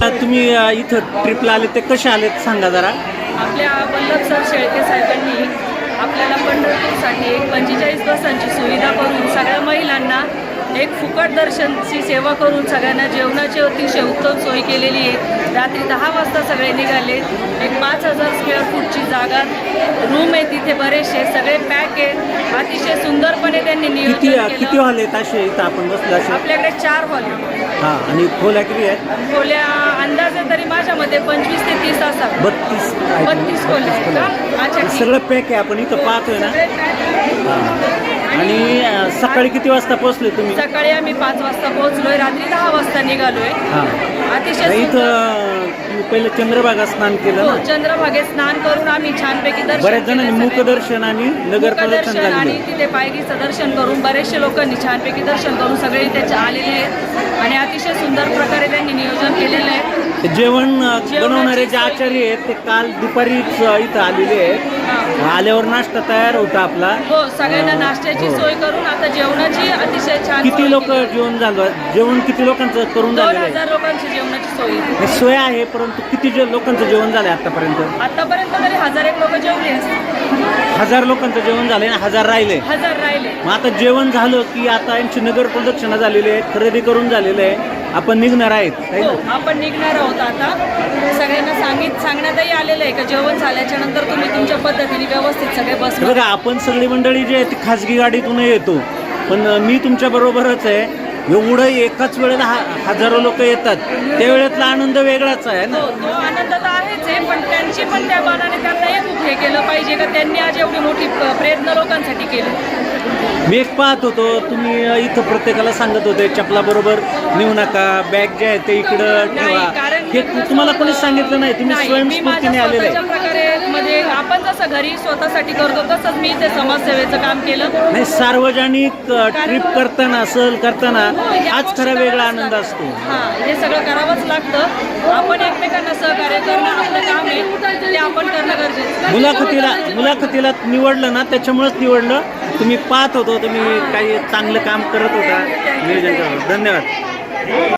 तुम्ही इथं ट्रिपला आले ते कसे आलेत सांगा जरा. आपल्या वल्लभ सर शेळके साहेबांनी आपल्याला पंढरपूरसाठी एक पंचेचाळीस बसांची सुविधा करून सगळ्या महिलांना एक फुकट दर्शनची सेवा करून सगळ्यांना जेवणाची अतिशय उत्तम सोय केलेली आहे. रात्री दहा वाजता सगळे निघाले. एक पाच हजार स्क्वेअर फूटची जागा रूम आहे तिथे बरेचसे. सगळे पॅक आहेत अतिशय सुंदरपणे त्यांनी नियोजन किती केलं. हॉल आहेत असे इथं आपण बसलो असे? आपल्याकडे चार हॉल आहेत. हां आणि खोल्या किती आहेत? खोल्या अंदाजे तरी माझ्या मते पंचवीस ते तीस असावं बत्तीस आहेत. बत्तीस खोल्या आहेत का? अच्छा ठीक. सगळं पॅक आहे आपण इथं पाहतोय ना. सगळे pack आहेत. सकाळी किती वाजता पोहोचले तुम्ही? सकाळी आम्ही पाच वाजता पोहोचलोय. रात्री दहा वाजता निघालोय. हां. अतिशय इथं तुम्ही पहिलं चंद्रभागा स्नान केलं हो ना? चंद्रभागेत स्नान करून आम्ही छानपैकी दर्शन बऱ्याच जणांनी. मुखदर्शन आणि नगर प्रदक्षिण मुखदर्शन आणि झालेलं तिथे पायरीचं दर्शन करून बरेचसे लोकांनी छानपैकी दर्शन करून सगळे इथे आलेले आहेत. आणि अतिशय सुंदर प्रकारे त्यांनी नियोजन केलेलं आहे. जेवण बनवणारे जे आचार्य आहेत ते काल दुपारीच इथं आलेले आहेत. आल्यावर नाश्ता तयार होता आपला हो सगळ्यांना नाश्त्याची हो. सोय करून आता जेवणाची अतिशय छान किती लोक. जेवण झालं जेवण किती लोकांचं करून दोन झालेलं आहे हजार लोकांची जेवणाची सोय आहे. हे सोय आहे परंतु किती जे लोकांचं जेवण झालंय आतापर्यंत आतापर्यंत तरी हजार एक लोक जेवले असतील. हजार लोकांचं जेवण झालंय आणि हजार राहिले हजार राहिले मग आता जेवण झालं की आता यांची नगर प्रदक्षिणा झालेली आहे खरेदी करून झालेलं आहे आपण निघणार आहेत है हो? आपण निघणार आहोत आता. सगळ्यांना सांगित सांगण्यातही आलेलं आहे का जेवण झाल्याच्यानंतर तुम्ही तुमच्या पद्धतीने व्यवस्थित सगळे बस बघा आपण सगळी मंडळी जी आहे ती खाजगी गाडीतून येतो. पण मी तुमच्या बरोबरच आहे. एवढं एकाच वेळेला हजारो लोक येतात. त्यावेळेतला आनंद वेगळाच आहे ना? हो तो आनंद तर आहेच आहे पण त्यांची पण त्या पाहिजे का त्यांनी आज एवढी मोठी प्रयत्न लोकांसाठी केले. मी एक पाहत होतो तुम्ही इथं प्रत्येकाला सांगत होते चपला बरोबर नेऊ नका बॅग जे आहे ते इकडं ठेवा. हे तुम्हाला कोणीच सांगितलं नाही तुम्ही स्वयंस्फूर्तीने आलेले आहे. जसं घरी स्वतःसाठी करतो तसंच मी ते समाजसेवेचं काम केलं नाही सार्वजनिक ट्रिप करताना सहल करताना हो, या हाच गोष्टी खरा वेगळा आनंद. असतो हा हे सगळं करावंच लागतं आपण एकमेकांना सहकार्य करणं आपलं काम आहे ते आपण करणं गरजेचं आहे. मुलाखतीला मुलाखतीला निवडलं ना त्याच्यामुळेच निवडलं तुम्ही पाहत होतो तुम्ही काही चांगलं काम करत होता नियोजन करत होता. धन्यवाद